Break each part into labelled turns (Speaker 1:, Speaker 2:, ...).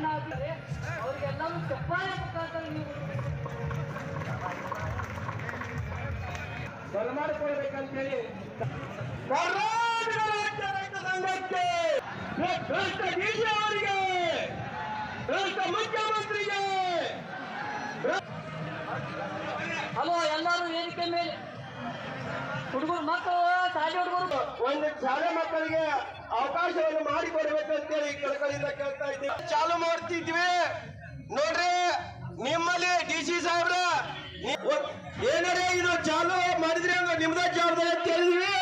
Speaker 1: ಬಣ್ಣ ಹಾಕಿದ್ರೆ ಅವ್ರಿಗೆಲ್ಲರೂ ಚಪ್ಪಾಳೆ ಮುಖಾಂತರ ನೀವು
Speaker 2: ಬರಮಾಡಿಕೊಳ್ಬೇಕಂತೇಳಿ ಕರ್ನಾಟಕ ರಾಜ್ಯ ರೈತ ಸಂಘಕ್ಕೆ ಭ್ರಷ್ಟ ಡಿಸಿ ಅವರಿಗೆ ಭ್ರಷ್ಟ ಮುಖ್ಯಮಂತ್ರಿಗೆ.
Speaker 1: ಹಲೋ ಎಲ್ಲರೂ ವೇದಿಕೆ ಮೇಲೆ ಹುಡುಗರು ಮಕ್ಕಳು ಶಾಲೆ ಹುಡುಗರು.
Speaker 2: ಒಂದು ಶಾಲೆ ಮಕ್ಕಳಿಗೆ ಅವಕಾಶವನ್ನು ಹೇಳಿ ಕಳಕಳಿಯಿಂದ ಕೇಳ್ತಾ ಇದ್ದೀವಿ ಚಾಲು ಮಾಡ್ತಿದ್ವಿ. ನೋಡ್ರಿ ನಿಮ್ಮಲ್ಲಿ ಡಿ ಸಿ ಸಾಹೇಬ್ರ ಏನಾರೇ ಇದು ಚಾಲು ಮಾಡಿದ್ರೆ ನಿಮ್ದ ಜವಾಬ್ದಾರಿ ಅಂತ ಹೇಳಿದ್ವಿ.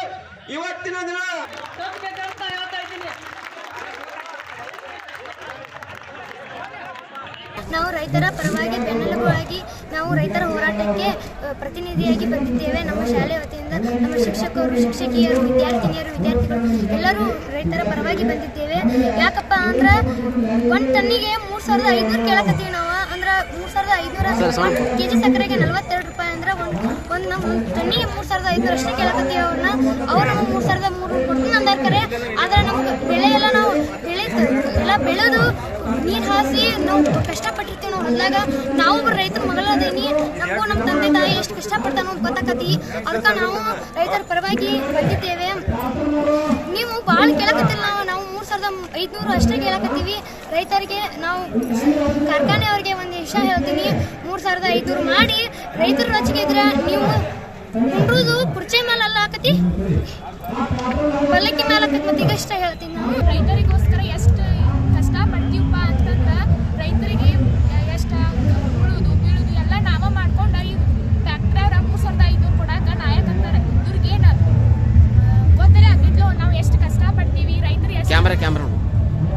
Speaker 2: ಇವತ್ತಿನ ದಿನ
Speaker 3: ನಾವು ರೈತರ ಪರವಾಗಿ ಬೆನ್ನೆಲುಬಾಗಿ ನಾವು ರೈತರ ಹೋರಾಟಕ್ಕೆ ಪ್ರತಿನಿಧಿಯಾಗಿ ಬಂದಿದ್ದೇವೆ. ನಮ್ಮ ಶಾಲೆ ವತಿಯಿಂದ ನಮ್ಮ ಶಿಕ್ಷಕರು ಶಿಕ್ಷಕಿಯರು ವಿದ್ಯಾರ್ಥಿನಿಯರು ವಿದ್ಯಾರ್ಥಿಗಳು ಎಲ್ಲರೂ ರೈತರ ಪರವಾಗಿ ಬಂದಿದ್ದೇವೆ. ಯಾಕಪ್ಪ ಅಂದ್ರೆ ಒಂದು ಟನ್ನಿಗೆ ಮೂರು ಸಾವಿರದ ಐದುನೂರು ಕೇಳಕತ್ತೀವಿ ನಾವು. ಅಂದ್ರೆ ಮೂರು ಸಾವಿರದ ಐದುನೂರ ಕೆ ಜಿ ಸಕ್ಕರೆಗೆ ನಲವತ್ತೆರಡು ರೂಪಾಯಿ ಅಂದ್ರೆ ಒಂದು ಒಂದು ನಮ್ಮ ಒಂದು ಟನ್ನಿಗೆ ಮೂರು ಸಾವಿರದ ಐದುನೂರು ಅಷ್ಟೇ ಕೇಳಕತ್ತೀವಿ ಅವ್ರನ್ನ. ಅವ್ರು ನಮಗೆ ಮೂರು ಸಾವಿರದ ಮೂರು ಕೊಡ್ತೀನಿ ಅಂದಾರ ಆದ್ರೆ ನಮ್ಗೆ ಬೆಳೆ ಎಲ್ಲ ನಾವು ಬೆಳೆ ಎಲ್ಲ ಬೆಳೆದು ನೀರು ಹಾಸಿ ನಾವು ಕಷ್ಟಪಟ್ಟಿರ್ತೀವಿ ನಾವು ಹೊಲದಾಗ ನಾವು ರೈತರ ಮಗಳದೇನಿ, ನಮಗೂ ನಮ್ಮ ತಂದೆ ತಾಯಿ ಎಷ್ಟು ಕಷ್ಟಪಡ್ತಾನೋ ಗೊತ್ತಾಕತಿ. ಅದಕ್ಕೆ ನಾವು ರೈತರ ಪರವಾಗಿ ಬಂದಿದ್ದೇವೆ. ನೀವು ಭಾಳ ಕೇಳಕತ್ತಿಲ್ಲ ನಾವು ನಾವು ಮೂರು ಸಾವಿರದ ಐದುನೂರು ಅಷ್ಟೇ ಕೇಳಕತ್ತೀವಿ. ರೈತರಿಗೆ ನಾವು ಕಾರ್ಖಾನೆಯವರಿಗೆ ಒಂದು ವಿಷಯ ಹೇಳ್ತೀನಿ. ಮೂರು ಸಾವಿರದ ಐದುನೂರು ಮಾಡಿ ರೈತರು ರಚಿಗೆ ಇದ್ರೆ ನೀವು ಕುಂಡ್ರುದು ಕುರ್ಚಿ ಮೇಲೆ ಅಲ್ಲ ಹಾಕತಿ? ಪಲ್ಲಕ್ಕಿ ಮೇಲೆ ಹಾಕತಿ ಮತ್ತೆ ಹೇಳ್ತೀನಿ ನಾವು
Speaker 4: ರೈತರಿಗೋಸ್ಕರ ಎಷ್ಟು ಕಷ್ಟ ಪಡ್ತೀವಪ್ಪ ಅಂತಂದ್ರೆ ರೈತರಿಗೆ ಎಷ್ಟು ಉಳುದು ಬೀಳುದು ಎಲ್ಲ ನಾವ ಮಾಡ್ಕೊಂಡು ಈಗ ಟ್ಯಾಕ್ಟರ್ ಮೂರು ಸಾವಿರದ ಐದುನೂರು ಕೊಡಾಕ ನಾಯಕ್ ಅಂತಾರೆ ಇವ್ರಿಗೇನು ಗೊತ್ತಲೇ ಆಗಿದ್ಲು ನಾವು ಎಷ್ಟು ಕಷ್ಟ ಪಡ್ತೀವಿ ರೈತರು ಎಷ್ಟು
Speaker 5: ಕ್ಯಾಮ್ರಾ ಕ್ಯಾಮ್ರಾ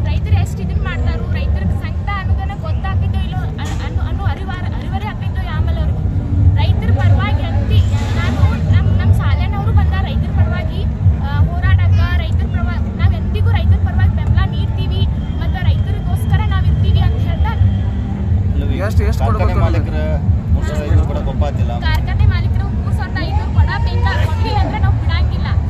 Speaker 4: ರೈತರು ಎಷ್ಟು ಇದನ್ನ ಮಾಡ್ತಾರೋ? ರೈತರ ಸಂಕಟ ಅನ್ನೋದನ್ನ ಗೊತ್ತಾಗ್ತಿದ್ದೋ ಇಲ್ಲೋ ಅನ್ನೋ ಅನ್ನೋ ಅರಿವಾರ ಅರಿವರೇ ಆಗ್ತಿದ್ದೋ ಆಮೇಲೆ ಅವ್ರಿಗೆ. ರೈತರ ಪರವಾಗಿ ಅಂತಿ ನಾನು ನಮ್ಮ ನಮ್ಮ ಶಾಲೆನವರು ಬಂದ ರೈತರ ಪರವಾಗಿ ಆ, ಹೋರಾಡಕ್ಕ ರೈತರ ಪರವಾಗಿ ನಾವು ಎಂದಿಗೂ ರೈತರ ಪರವಾಗಿ ಬೆಂಬಲ ನೀಡ್ತೀವಿ ಮತ್ತು ರೈತರಿಗೋಸ್ಕರ ನಾವು ಇರ್ತೀವಿ ಅಂತ ಹೇಳ್ತಾ
Speaker 5: ಎಷ್ಟು ಎಷ್ಟು
Speaker 6: ಮಾಲೀಕರ ಮೂರು ಸಾವಿರ ಐದು ಕೂಡ ಗೊತ್ತಾಗ್ತಿಲ್ಲ.
Speaker 4: ಕಾರ್ಖಾನೆ